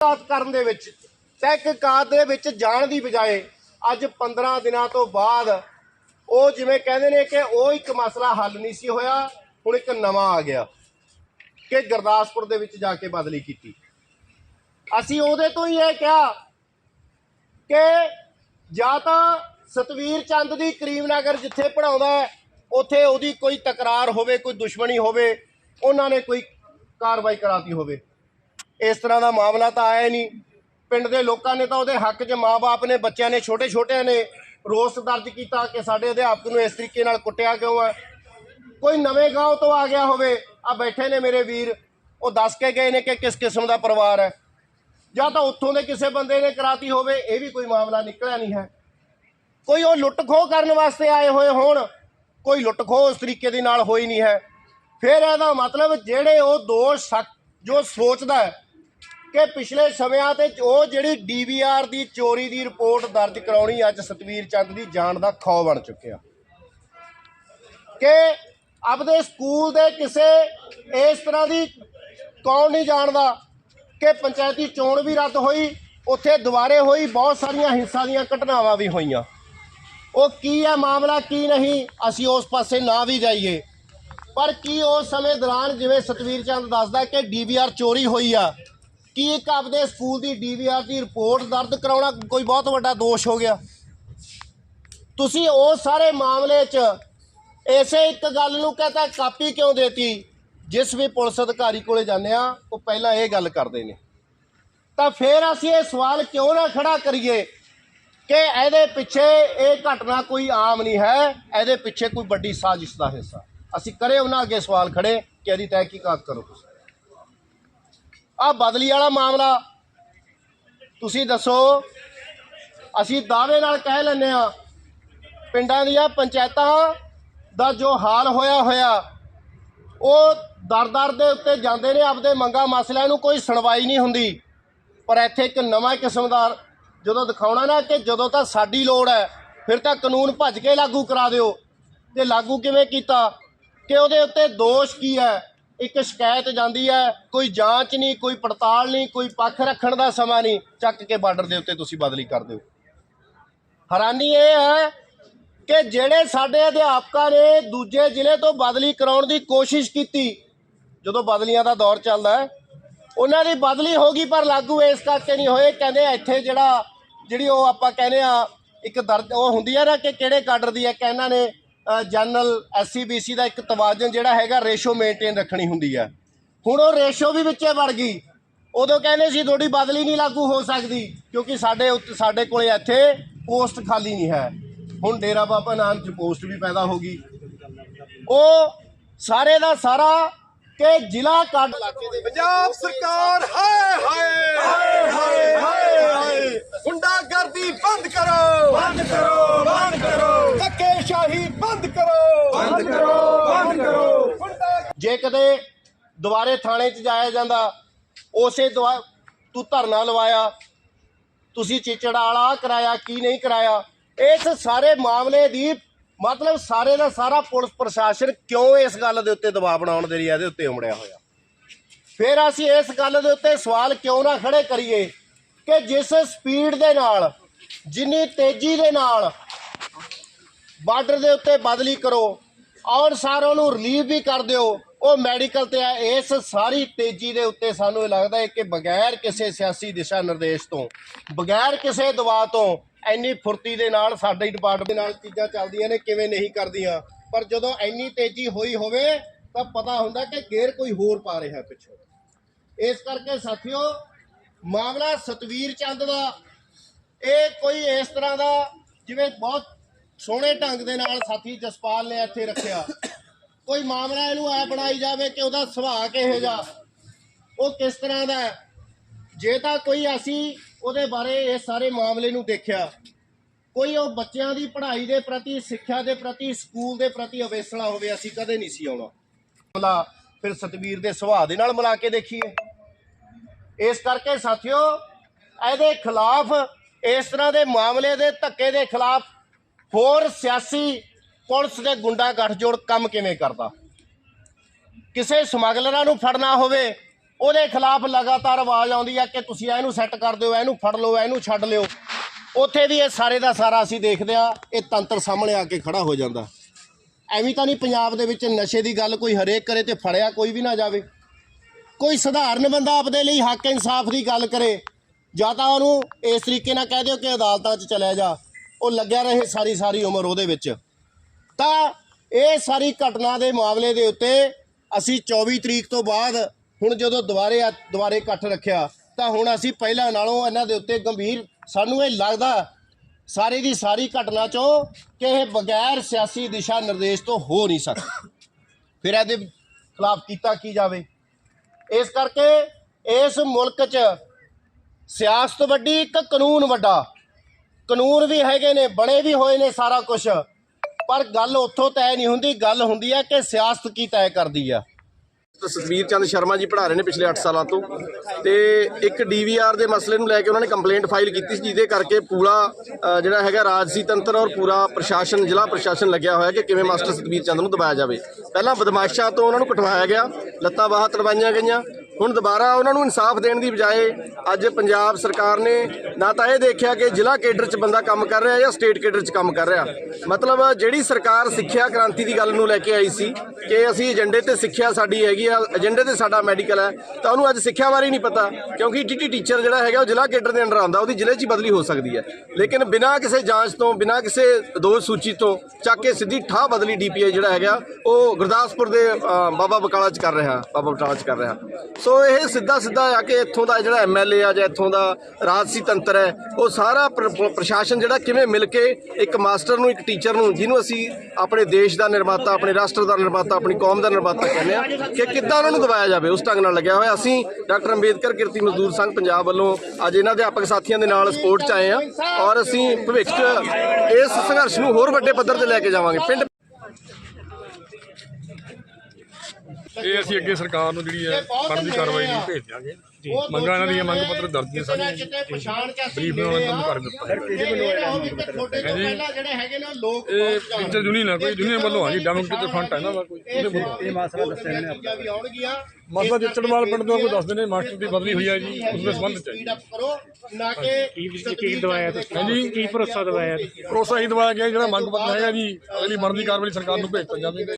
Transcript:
ਤਹਿਕੀਕਾਤ ਕਰਨ ਦੇ ਵਿੱਚ ਤਹਿਕੀਕਾਤ ਦੇ ਵਿੱਚ ਜਾਣ ਦੀ ਬਜਾਏ ਅੱਜ 15 ਦਿਨਾਂ ਤੋਂ ਬਾਅਦ ਉਹ ਜਿਵੇਂ ਕਹਿੰਦੇ ਨੇ ਕਿ ਉਹ ਇੱਕ ਮਸਲਾ ਹੱਲ ਨਹੀਂ ਸੀ ਹੋਇਆ, ਹੁਣ ਇੱਕ ਨਵਾਂ ਆ ਗਿਆ ਕਿ ਗੁਰਦਾਸਪੁਰ ਦੇ ਵਿੱਚ ਜਾ ਕੇ ਬਦਲੀ ਕੀਤੀ। ਅਸੀਂ ਉਹਦੇ ਤੋਂ ਹੀ ਇਹ ਕਿਹਾ ਕਿ ਜਾਂ ਤਾਂ ਸਤਵੀਰ ਚੰਦ ਦੀ ਕਰੀਮਨਗਰ ਜਿੱਥੇ ਪੜਾਉਂਦਾ ਹੈ, ਉੱਥੇ ਉਹਦੀ ਕੋਈ ਤਕਰਾਰ ਹੋਵੇ, ਕੋਈ ਦੁਸ਼ਮਣੀ ਹੋਵੇ, ਉਹਨਾਂ ਨੇ ਕੋਈ ਕਾਰਵਾਈ ਕਰਾਤੀ ਹੋਵੇ। ਇਸ ਤਰ੍ਹਾਂ ਦਾ ਮਾਮਲਾ ਤਾਂ ਆਇਆ ਹੀ ਨਹੀਂ। ਪਿੰਡ ਦੇ ਲੋਕਾਂ ਨੇ ਤਾਂ ਉਹਦੇ ਹੱਕ 'ਚ ਮਾਪੇ ਨੇ, ਬੱਚਿਆਂ ਨੇ ਛੋਟੇ ਛੋਟਿਆਂ ਨੇ ਰੋਸ ਦਰਜ ਕੀਤਾ ਕਿ ਸਾਡੇ ਅਧਿਆਪਕ ਨੂੰ ਇਸ ਤਰੀਕੇ ਨਾਲ ਕੁੱਟਿਆ ਕਿਉਂ ਹੈ ਕੋਈ ਨਵੇਂ ਗਾঁव ਤੋਂ ਆ ਗਿਆ ਹੋਵੇ ਆ ਬੈਠੇ ਨੇ ਮੇਰੇ ਵੀਰ, ਉਹ ਦੱਸ ਕੇ ਗਏ ਨੇ ਕਿ ਕਿਸ ਕਿਸਮ ਦਾ ਪਰਿਵਾਰ ਹੈ। ਜਾਂ ਤਾਂ ਉੱਥੋਂ ਦੇ ਕਿਸੇ ਬੰਦੇ ਨੇ ਕਰਾਤੀ ਹੋਵੇ, ਇਹ ਵੀ ਕੋਈ ਮਾਮਲਾ ਨਿਕਲਿਆ ਨਹੀਂ ਹੈ। ਕੋਈ ਉਹ ਲੁੱਟ ਖੋਹ ਕਰਨ ਵਾਸਤੇ ਆਏ ਹੋਏ ਹੋਣ, ਕੋਈ ਲੁੱਟ ਖੋਹ ਉਸ ਤਰੀਕੇ ਦੇ ਨਾਲ ਹੋਈ ਨਹੀਂ ਹੈ। ਫਿਰ ਇਹਦਾ ਮਤਲਬ ਜਿਹੜੇ ਉਹ ਦੋਸ਼ ਸ਼ੱਕ ਜੋ ਸੋਚਦਾ ਹੈ ਕਿ ਪਿਛਲੇ ਸਮਿਆਂ ਤੇ ਉਹ ਜਿਹੜੀ ਡੀਵੀਆਰ ਦੀ ਚੋਰੀ ਦੀ ਰਿਪੋਰਟ ਦਰਜ ਕਰਾਉਣੀ ਅੱਜ ਸਤਵੀਰ ਚੰਦ ਦੀ ਜਾਨ ਦਾ ਖੌ ਬਣ ਚੁੱਕਿਆ। ਕਿ ਆਪਦੇ ਸਕੂਲ ਦੇ ਕਿਸੇ ਇਸ ਤਰ੍ਹਾਂ ਦੀ ਕੌਣ ਨਹੀਂ ਜਾਣਦਾ ਕਿ ਪੰਚਾਇਤੀ ਚੋਣ ਵੀ ਰੱਦ ਹੋਈ, ਉੱਥੇ ਦੁਬਾਰੇ ਹੋਈ, ਬਹੁਤ ਸਾਰੀਆਂ ਹਿੰਸਾ ਦੀਆਂ ਘਟਨਾਵਾਂ ਵੀ ਹੋਈਆਂ। ਉਹ ਕੀ ਹੈ ਮਾਮਲਾ, ਕੀ ਨਹੀਂ, ਅਸੀਂ ਉਸ ਪਾਸੇ ਨਾ ਵੀ ਜਾਈਏ। ਪਰ ਕੀ ਉਸ ਸਮੇਂ ਦੌਰਾਨ ਜਿਵੇਂ ਸਤਵੀਰ ਚੰਦ ਦੱਸਦਾ ਕਿ ਡੀਵੀਆਰ ਚੋਰੀ ਹੋਈ ਆ ਕੀ ਇੱਕ ਆਪਦੇ ਸਕੂਲ ਦੀ ਡੀਵੀਆਰ ਦੀ ਰਿਪੋਰਟ ਦਰਜ ਕਰਾਉਣਾ ਕੋਈ ਬਹੁਤ ਵੱਡਾ ਦੋਸ਼ ਹੋ ਗਿਆ। ਤੁਸੀਂ ਉਹ ਸਾਰੇ ਮਾਮਲੇ 'ਚ ਐਸੇ ਇੱਕ ਗੱਲ ਨੂੰ ਕਹਤਾ ਕਾਪੀ ਕਿਉਂ ਦੇਤੀ, ਜਿਸ ਵੀ ਪੁਲਿਸ ਅਧਿਕਾਰੀ ਕੋਲੇ ਜਾਂਦੇ ਆ ਉਹ ਪਹਿਲਾਂ ਇਹ ਗੱਲ ਕਰਦੇ ਨੇ। ਤਾਂ ਫਿਰ ਅਸੀਂ ਇਹ ਸਵਾਲ ਕਿਉਂ ਨਾ ਖੜਾ ਕਰੀਏ ਕਿ ਇਹਦੇ ਪਿੱਛੇ ਇਹ ਘਟਨਾ ਕੋਈ ਆਮ ਨਹੀਂ ਹੈ, ਇਹਦੇ ਪਿੱਛੇ ਕੋਈ ਵੱਡੀ ਸਾਜ਼ਿਸ਼ ਦਾ ਹਿੱਸਾ। ਅਸੀਂ ਕਰੇ ਉਹਨਾਂ ਅੱਗੇ ਸਵਾਲ ਖੜੇ, ਕਿ ਇਹਦੀ ਤਹਿਕੀਕਾਤ ਕਰੋ ਤੁਸੀਂ। ਆ ਬਦਲੀ ਵਾਲਾ ਮਾਮਲਾ। ਤੁਸੀਂ ਦੱਸੋ, ਅਸੀਂ ਦਾਅਵੇ ਨਾਲ ਕਹਿ ਲੈਂਦੇ ਆ ਪਿੰਡਾਂ ਦੀਆਂ ਪੰਚਾਇਤਾਂ ਦਾ ਜੋ ਹਾਲ ਹੋਇਆ ਹੋਇਆ, ਉਹ ਦਰ-ਦਰ ਦੇ ਉੱਤੇ ਜਾਂਦੇ ਨੇ, ਆਪਦੇ ਮੰਗਾ ਮਸਲਿਆਂ ਨੂੰ ਕੋਈ ਸੁਣਵਾਈ ਨਹੀਂ ਹੁੰਦੀ। ਪਰ ਇੱਥੇ ਇੱਕ ਨਵਾਂ ਕਿਸਮ ਦਾ ਜਦੋਂ ਦਿਖਾਉਣਾ ਨਾ ਕਿ ਜਦੋਂ ਤਾਂ ਸਾਡੀ ਲੋੜ ਹੈ, ਫਿਰ ਤਾਂ ਕਾਨੂੰਨ ਭੱਜ ਕੇ ਲਾਗੂ ਕਰਾ ਦਿਓ। ਤੇ ਲਾਗੂ ਕਿਵੇਂ ਕੀਤਾ? ਕਿ ਉਹਦੇ ਉੱਤੇ ਦੋਸ਼ ਕੀ ਹੈ? ਇੱਕ ਸ਼ਿਕਾਇਤ ਜਾਂਦੀ ਹੈ, ਕੋਈ ਜਾਂਚ ਨਹੀਂ, ਕੋਈ ਪੜਤਾਲ ਨਹੀਂ, ਕੋਈ ਪੱਖ ਰੱਖਣ ਦਾ ਸਮਾਂ ਨਹੀਂ, ਚੱਕ ਕੇ ਬਾਰਡਰ ਦੇ ਉੱਤੇ ਤੁਸੀਂ ਬਦਲੀ ਕਰ ਦਿਓ। ਹੈਰਾਨੀ ਇਹ ਹੈ ਕਿ ਜਿਹੜੇ ਸਾਡੇ ਅਧਿਆਪਕਾਂ ਨੇ ਦੂਜੇ ਜ਼ਿਲ੍ਹੇ ਤੋਂ ਬਦਲੀ ਕਰਾਉਣ ਦੀ ਕੋਸ਼ਿਸ਼ ਕੀਤੀ, ਜਦੋਂ ਬਦਲੀਆਂ ਦਾ ਦੌਰ ਚੱਲਦਾ ਹੈ, ਉਹਨਾਂ ਦੀ ਬਦਲੀ ਹੋ ਗਈ, ਪਰ ਲਾਗੂ ਇਸ ਕਰਕੇ ਨਹੀਂ ਹੋਏ, ਕਹਿੰਦੇ ਇੱਥੇ ਜਿਹੜਾ, ਜਿਹੜੀ ਉਹ ਆਪਾਂ ਕਹਿੰਦੇ ਆ, ਇੱਕ ਦਰਜ, ਉਹ ਹੁੰਦੀ ਆ ਨਾ ਕਿ ਕਿਹੜੇ ਕਾਡਰ ਦੀ ਹੈ ਕਿ ਇਹਨਾਂ ਨੇ ਜਨਰਲ ਐਸਸੀਬੀਸੀ ਦਾ ਇੱਕ ਤਵਾਜ਼ਨ ਜਿਹੜਾ ਹੈਗਾ ਰੇਸ਼ੋ ਮੇਨਟੇਨ ਰੱਖਣੀ ਹੁੰਦੀ ਹੈ ਹੁਣ ਉਹ ਰੇਸ਼ੋ ਵੀ ਵਿੱਚੇ ਵੜ ਗਈ। ਉਦੋਂ ਕਹਿੰਦੇ ਸੀ ਤੁਹਾਡੀ ਬਦਲੀ ਨਹੀਂ ਲਾਗੂ ਹੋ ਸਕਦੀ ਕਿਉਂਕਿ ਸਾਡੇ ਸਾਡੇ ਕੋਲੇ ਇੱਥੇ ਪੋਸਟ ਖਾਲੀ ਨਹੀਂ ਹੈ। ਹੁਣ ਡੇਰਾ ਬਾਬਾ ਨਾਨਕ ਚ ਪੋਸਟ ਵੀ ਪੈਦਾ ਹੋ ਗਈ। ਉਹ ਸਾਰੇ ਦਾ ਸਾਰਾ ਕਿ ਜ਼ਿਲ੍ਹਾ ਕੱਢ ਇਲਾਕੇ ਦੇ ਪੰਜਾਬ ਸਰਕਾਰ ਹਾਏ ਹਾਏ ਹਾਏ ਹਾਏ ਹਾਏ ਹਾਏ। ਗੁੰਡਾਗਰਦੀ ਬੰਦ ਕਰੋ। ਬੰਦ ਕਰੋ ਬੰਦ ਕਰੋ। ਧੱਕੇਸ਼ਾਹੀ ਬੰਦ ਕਰੋ। ਬੰਦ ਕਰੋ ਬੰਦ ਕਰੋ। ਜੇ ਕਦੇ ਦੁਬਾਰੇ ਥਾਣੇ 'ਚ ਜਾਇਆ ਜਾਂਦਾ ਉਸੇ ਦੁਆ ਤੂੰ ਧਰਨਾ ਲਵਾਇਆ ਤੁਸੀਂ ਚਿਚੜਾ ਵਾਲਾ ਕਰਾਇਆ ਕੀ ਨਹੀਂ ਕਰਾਇਆ ਇਸ ਸਾਰੇ ਮਾਮਲੇ ਦੀ ਮਤਲਬ ਸਾਰੇ ਦਾ ਸਾਰਾ ਪੁਲਿਸ ਪ੍ਰਸ਼ਾਸਨ ਕਿਉਂ ਇਸ ਗੱਲ ਦੇ ਉੱਤੇ ਦਬਾਅ ਬਣਾਉਣ ਦੇ ਲਈ ਇਹਦੇ ਉੱਤੇ ਉਮੜਿਆ ਹੋਇਆ? ਫਿਰ ਅਸੀਂ ਇਸ ਗੱਲ ਦੇ ਉੱਤੇ ਸਵਾਲ ਕਿਉਂ ਨਾ ਖੜੇ ਕਰੀਏ ਕਿ ਜਿਸ ਸਪੀਡ ਦੇ ਨਾਲ ਜਿੰਨੀ ਤੇਜ਼ੀ ਦੇ ਨਾਲ ਬਾਰਡਰ ਦੇ ਉੱਤੇ ਬਦਲੀ ਕਰੋ ਔਰ ਸਾਰਿਆਂ ਨੂੰ ਰਿਲੀਵ ਵੀ ਕਰ ਦਿਓ। ਉਹ ਮੈਡੀਕਲ ਤੇ ਆ, ਇਸ ਸਾਰੀ ਤੇਜ਼ੀ ਦੇ ਉੱਤੇ ਸਾਨੂੰ ਇਹ ਲੱਗਦਾ ਹੈ ਕਿ ਬਗੈਰ ਕਿਸੇ ਸਿਆਸੀ ਦਿਸ਼ਾ ਨਿਰਦੇਸ਼ ਤੋਂ, ਬਗੈਰ ਕਿਸੇ ਦਬਾਅ ਤੋਂ ਇੰਨੀ ਫੁਰਤੀ ਦੇ ਨਾਲ ਸਾਡੇ ਡਿਪਾਰਟਮੈਂਟ ਦੇ ਨਾਲ ਚੀਜ਼ਾਂ ਚੱਲਦੀਆਂ ਨੇ, ਕਿਵੇਂ ਨਹੀਂ ਕਰਦੀਆਂ। ਪਰ ਜਦੋਂ ਇੰਨੀ ਤੇਜ਼ੀ ਹੋਈ ਹੋਵੇ, ਤਾਂ ਪਤਾ ਹੁੰਦਾ ਕਿ ਗੇਰ ਕੋਈ ਹੋਰ ਪਾ ਰਿਹਾ ਪਿੱਛੋਂ। ਇਸ ਕਰਕੇ ਸਾਥੀਓ, ਮਾਮਲਾ ਸਤਵੀਰ ਚੰਦ ਦਾ, ਇਹ ਕੋਈ ਇਸ ਤਰ੍ਹਾਂ ਦਾ, ਜਿਵੇਂ ਬਹੁਤ ਸੋਹਣੇ ਢੰਗ ਦੇ ਨਾਲ ਸਾਥੀ ਜਸਪਾਲ ਨੇ ਇੱਥੇ ਰੱਖਿਆ। ਕੋਈ ਮਾਮਲਾ ਇਹਨੂੰ ਐ ਬਣਾਈ ਜਾਵੇ ਕਿ ਉਹਦਾ ਸੁਭਾਅ ਕਿਹੋ ਜਿਹਾ, ਉਹ ਕਿਸ ਤਰ੍ਹਾਂ ਦਾ ਜੇ ਤਾਂ ਕੋਈ ਅਸੀਂ ਉਹਦੇ ਬਾਰੇ ਇਹ ਸਾਰੇ ਮਾਮਲੇ ਨੂੰ ਦੇਖਿਆ, ਕੋਈ ਉਹ ਬੱਚਿਆਂ ਦੀ ਪੜ੍ਹਾਈ ਦੇ ਪ੍ਰਤੀ, ਸਿੱਖਿਆ ਦੇ ਪ੍ਰਤੀ, ਸਕੂਲ ਦੇ ਪ੍ਰਤੀ ਅਵੇਸਲਾ ਹੋਵੇ, ਅਸੀਂ ਕਦੇ ਨਹੀਂ ਸੀ ਆਉਣਾ। ਮਾਮਲਾ ਫਿਰ ਸਤਵੀਰ ਦੇ ਸੁਭਾਅ ਦੇ ਨਾਲ ਮਿਲਾ ਕੇ ਦੇਖੀਏ। ਇਸ ਕਰਕੇ ਸਾਥੀਓ, ਇਹਦੇ ਖਿਲਾਫ ਇਸ ਤਰ੍ਹਾਂ ਦੇ ਮਾਮਲੇ ਦੇ ਧੱਕੇ ਦੇ ਖਿਲਾਫ ਹੋਰ ਸਿਆਸੀ ਪੁਲਿਸ ਦੇ ਗੁੰਡਾ ਗੱਠਜੋੜ ਕੰਮ ਕਿਵੇਂ ਕਰਦਾ? ਕਿਸੇ ਸਮਗਲਰਾਂ ਨੂੰ ਫੜਨਾ ਹੋਵੇ, ਉਹਦੇ ਖਿਲਾਫ ਲਗਾਤਾਰ ਆਵਾਜ਼ ਆਉਂਦੀ ਆ ਕਿ ਤੁਸੀਂ ਇਹਨੂੰ ਸੈੱਟ ਕਰ ਦਿਓ, ਇਹਨੂੰ ਫੜ ਲਓ, ਇਹਨੂੰ ਛੱਡ ਲਿਓ। ਉੱਥੇ ਵੀ ਇਹ ਸਾਰੇ ਦਾ ਸਾਰਾ ਅਸੀਂ ਦੇਖਦੇ ਆ, ਇਹ ਤੰਤਰ ਸਾਹਮਣੇ ਆ ਕੇ ਖੜਾ ਹੋ ਜਾਂਦਾ। ਐਵੇਂ ਤਾਂ ਨਹੀਂ ਪੰਜਾਬ ਦੇ ਵਿੱਚ ਨਸ਼ੇ ਦੀ ਗੱਲ ਕੋਈ ਹਰੇਕ ਕਰੇ ਤੇ ਫੜਿਆ ਕੋਈ ਵੀ ਨਾ ਜਾਵੇ। ਕੋਈ ਸਧਾਰਨ ਬੰਦਾ ਆਪਦੇ ਲਈ ਹੱਕ ਇਨਸਾਫ ਦੀ ਗੱਲ ਕਰੇ, ਜਾਂ ਤਾਂ ਉਹਨੂੰ ਇਸ ਤਰੀਕੇ ਨਾਲ ਕਹਿ ਦਿਓ ਕਿ ਅਦਾਲਤਾਂ 'ਚ ਚਲਿਆ ਜਾ। ਉਹ ਲੱਗਿਆ ਰਹੇ ਸਾਰੀ ਸਾਰੀ ਉਮਰ ਉਹਦੇ ਵਿੱਚ। ਤਾਂ ਇਹ ਸਾਰੀ ਘਟਨਾ ਦੇ ਮਾਮਲੇ ਦੇ ਉੱਤੇ ਅਸੀਂ 24 ਤਰੀਕ ਤੋਂ ਬਾਅਦ ਹੁਣ ਜਦੋਂ ਦੁਬਾਰੇ ਆ- ਦੁਬਾਰੇ ਇਕੱਠ ਰੱਖਿਆ, ਤਾਂ ਹੁਣ ਅਸੀਂ ਪਹਿਲਾਂ ਨਾਲੋਂ ਇਹਨਾਂ ਦੇ ਉੱਤੇ ਗੰਭੀਰ, ਸਾਨੂੰ ਇਹ ਲੱਗਦਾ ਸਾਰੀ ਦੀ ਸਾਰੀ ਘਟਨਾ ਚੋਂ ਕਿ ਇਹ ਬਗੈਰ ਸਿਆਸੀ ਦਿਸ਼ਾ ਨਿਰਦੇਸ਼ ਤੋਂ ਹੋ ਨਹੀਂ ਸਕਦਾ। ਫਿਰ ਇਹਦੇ ਖਿਲਾਫ ਕੀਤਾ ਕੀ ਜਾਵੇ? ਇਸ ਕਰਕੇ ਇਸ ਮੁਲਕ 'ਚ ਸਿਆਸਤ ਵੱਡੀ, ਇੱਕ ਕਾਨੂੰਨ ਵੱਡਾ। ਕਾਨੂੰਨ ਵੀ ਹੈਗੇ ਨੇ, ਬਣੇ ਵੀ ਹੋਏ ਨੇ ਸਾਰਾ ਕੁਝ ਪਰ ਗੱਲ ਉੱਥੋਂ ਤੈਅ ਨਹੀਂ ਹੁੰਦੀ, ਗੱਲ ਹੁੰਦੀ ਹੈ ਕਿ ਸਿਆਸਤ ਕੀ ਤੈਅ ਕਰਦੀ ਆ। ਤਸਵੀਰ ਚੰਦ ਸ਼ਰਮਾ ਜੀ ਪੜ੍ਹਾ ਰਹੇ ਨੇ ਪਿਛਲੇ 8 ਸਾਲਾਂ ਤੋਂ। ਤੇ ਇੱਕ ਡੀਵੀਆਰ ਦੇ ਮਸਲੇ ਨੂੰ ਲੈ ਕੇ ਉਹਨਾਂ ਨੇ ਕੰਪਲੇਂਟ ਫਾਈਲ ਕੀਤੀ ਸੀ, ਜਿਹਦੇ ਕਰਕੇ ਪੂਰਾ ਜਿਹੜਾ ਹੈਗਾ ਰਾਜਸੀ ਤੰਤਰ ਔਰ ਪੂਰਾ ਪ੍ਰਸ਼ਾਸਨ, ਜ਼ਿਲ੍ਹਾ ਪ੍ਰਸ਼ਾਸਨ ਲੱਗਿਆ ਹੋਇਆ ਕਿ ਕਿਵੇਂ ਮਾਸਟਰ ਸਤਵੀਰ ਚੰਦ ਨੂੰ ਦਬਾਇਆ ਜਾਵੇ। ਪਹਿਲਾਂ ਬਦਮਾਸ਼ਾਂ ਤੋਂ ਉਹਨਾਂ ਨੂੰ ਕਟਵਾਇਆ ਗਿਆ, ਲੱਤਾਂ ਬਾਹਾਂ ਤੜਵਾਈਆਂ ਗਈਆਂ ਹੁਣ ਦੁਬਾਰਾ ਉਹਨਾਂ ਨੂੰ ਇਨਸਾਫ ਦੇਣ ਦੀ ਬਜਾਏ ਅੱਜ ਪੰਜਾਬ ਸਰਕਾਰ ਨੇ ਨਾ ਤਾਂ ਇਹ ਦੇਖਿਆ ਕਿ ਜ਼ਿਲ੍ਹਾ ਕੇਡਰ 'ਚ ਬੰਦਾ ਕੰਮ ਕਰ ਰਿਹਾ ਜਾਂ ਸਟੇਟ ਕੇਡਰ 'ਚ ਕੰਮ ਕਰ ਰਿਹਾ। ਮਤਲਬ ਜਿਹੜੀ ਸਰਕਾਰ ਸਿੱਖਿਆ ਕ੍ਰਾਂਤੀ ਦੀ ਗੱਲ ਨੂੰ ਲੈ ਕੇ ਆਈ ਸੀ ਕਿ ਅਸੀਂ ਏਜੰਡੇ ਤੇ ਸਿੱਖਿਆ ਸਾਡੀ ਹੈਗੀ ਆ, ਏਜੰਡੇ ਤੇ ਸਾਡਾ ਮੈਡੀਕਲ ਹੈ, ਤਾਂ ਉਹਨੂੰ ਅੱਜ ਸਿੱਖਿਆ ਬਾਰੇ ਨਹੀਂ ਪਤਾ, ਕਿਉਂਕਿ ਟੀਟੀ ਟੀਚਰ ਜਿਹੜਾ ਹੈਗਾ ਉਹ ਜ਼ਿਲ੍ਹਾ ਕੇਡਰ ਦੇ ਅੰਡਰ ਆਉਂਦਾ, ਉਹਦੀ ਜ਼ਿਲ੍ਹੇ 'ਚ ਬਦਲੀ ਹੋ ਸਕਦੀ ਹੈ। ਲੇਕਿਨ ਬਿਨਾਂ ਕਿਸੇ ਜਾਂਚ ਤੋਂ, ਬਿਨਾਂ ਕਿਸੇ ਦੋਸ਼ ਸੂਚੀ ਤੋਂ ਚੱਕ ਕੇ ਸਿੱਧੀ ਠਾਹ ਬਦਲੀ ਡੀਪੀਆਈ ਜਿਹੜਾ ਹੈਗਾ, ਉਹ ਗੁਰਦਾਸਪੁਰ ਦੇ ਬਾਬਾ ਬਕਾਲਾ 'ਚ ਕਰ ਰਿਹਾ, ਬਾਬਾ ਬਕਾਲਾ 'ਚ ਕਰ ਰਿਹਾ। ਸੋ ਇਹ ਸਿੱਧਾ ਸਿੱਧਾ ਆ ਕੇ ਇੱਥੋਂ ਦਾ ਜਿਹੜਾ ਐਮਐਲਏ ਆ ਜਾਂ ਇੱਥੋਂ ਦਾ ਰਾਜਸੀ ਤੰਤਰ ਹੈ, ਉਹ ਸਾਰਾ ਪ੍ਰਸ਼ਾਸਨ ਜਿਹੜਾ ਕਿਵੇਂ ਮਿਲ ਕੇ ਇੱਕ ਮਾਸਟਰ ਨੂੰ, ਇੱਕ ਟੀਚਰ ਨੂੰ, ਜਿਹਨੂੰ ਅਸੀਂ ਆਪਣੇ ਦੇਸ਼ ਦਾ ਨਿਰਮਾਤਾ, ਆਪਣੇ ਰਾਸ਼ਟਰ ਦਾ ਨਿਰਮਾਤਾ, ਆਪਣੀ ਕੌਮ ਦਾ ਨਿਰਮਾਤਾ ਕਹਿੰਦੇ ਆ, ਕਿ ਕਿੱਦਾਂ ਉਹਨਾਂ ਨੂੰ ਦਬਾਇਆ ਜਾਵੇ, ਉਸ ਢੰਗ ਨਾਲ ਲੱਗਿਆ ਹੋਇਆ। ਅਸੀਂ ਡਾਕਟਰ ਅੰਬੇਦਕਰ, ਕਿਰਤੀ ਮਜ਼ਦੂਰ ਸੰਘ ਪੰਜਾਬ ਵੱਲੋਂ ਅੱਜ ਇਹਨਾਂ ਦੇ ਅਧਿਆਪਕ ਸਾਥੀਆਂ ਦੇ ਨਾਲ ਸਪੋਰਟ 'ਚ ਆਏ ਆ ਔਰ ਅਸੀਂ ਭਵਿੱਖ 'ਚ ਇਸ ਸੰਘਰਸ਼ ਨੂੰ ਹੋਰ ਵੱਡੇ ਪੱਧਰ ਤੇ ਲੈ ਕੇ ਜਾਵਾਂਗੇ। ਪਿੰਡ ਇਹ ਅਸੀਂ ਅੱਗੇ ਸਰਕਾਰ ਨੂੰ ਜਿਹੜੀ ਹੈ ਬਣਦੀ ਕਾਰਵਾਈ ਲਈ ਭੇਜ ਦਿਆਂਗੇ ਮੰਗਾਂ ਇਹਨਾਂ ਦੀਆਂ ਮੰਗ ਪੱਤਰ ਦਰਜ ਨੇ ਸਾਰੀਆਂ ਬਰੀਫ ਨਾਲ ਉਹਨਾਂ ਨੂੰ ਕਰ ਦਿੱਤਾ। ਹੈ ਪਹਿਲਾਂ ਜਿਹੜੇ ਹੈਗੇ ਨੇ ਉਹ ਲੋਕ ਇਹ ਟੀਚਰ ਯੂਨੀਅਨ ਹੈ ਕੋਈ ਯੂਨੀਅਨ ਵੱਲੋਂ ਆ ਜੀ। ਡੈਮੋਕ੍ਰੇਟਿਕ ਫਰੰਟ ਹੈ ਦਾ ਕੋਈ? ਉਹਦੇ ਵੱਲੋਂ? ਇਹ ਮਸਲਾ ਦੱਸਿਆ ਨੇ ਵੀ ਆਉਣਗੀਆਂ ਮਸਲਾ ਜਿੱਤੜਵਾਲ ਪਿੰਡ ਤੋਂ ਕੋਈ ਦੱਸਦੇ ਨੇ ਮਾਸਟਰ ਦੀ ਬਦਲੀ ਹੋਈ ਹੈ ਜੀ ਉਸ ਦੇ ਸੰਬੰਧ ਚ ਹੈ ਜੀ। ਸਪੀਡ ਅਪ ਕਰੋ ਨਾ ਕਿ ਦਵਾਇਆ ਤੁਸੀਂ? ਕੀ ਭਰੋਸਾ ਦਵਾਇਆ ਭਰੋਸਾ ਹੀ ਦਵਾਇਆ ਗਿਆ ਜਿਹੜਾ ਮੰਗ ਪੱਤਰ ਹੈਗਾ ਜੀ ਅਗਲੀ ਬਣਦੀ ਕਾਰਵਾਈ ਸਰਕਾਰ ਨੂੰ ਭੇਜ ਦਿੱਤਾ ਜਾਵੇਗਾ